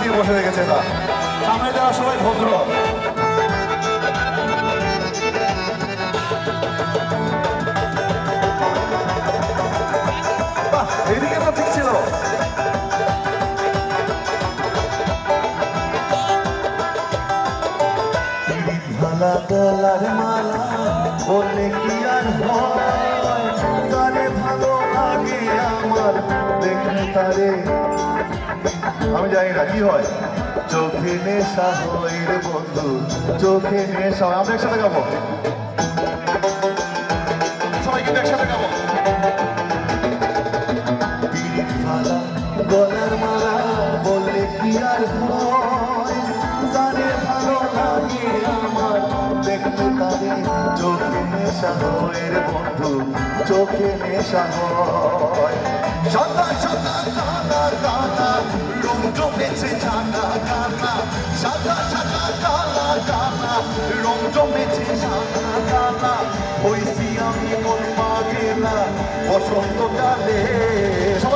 নিয়ে বসে রেখেছে না সামনে যারা সবাই ভদ্র। বাহ, এইদিকে তো ঠিক ছিল। ভালা গলার মালা বলে কি আর তারে আমি জানি না, কি হয়? চোখে নেশা হয় রে বন্ধু, চোখে নেশা। আমরা একসাথে গাবো। একসাথে কি চোখে নেশা হয় রে বন্ধু, চোখে নেশা হয়। সাদা সাদা জমেছে কানা হইছি আমি মন মাগেলা বসন্তকালে সবাই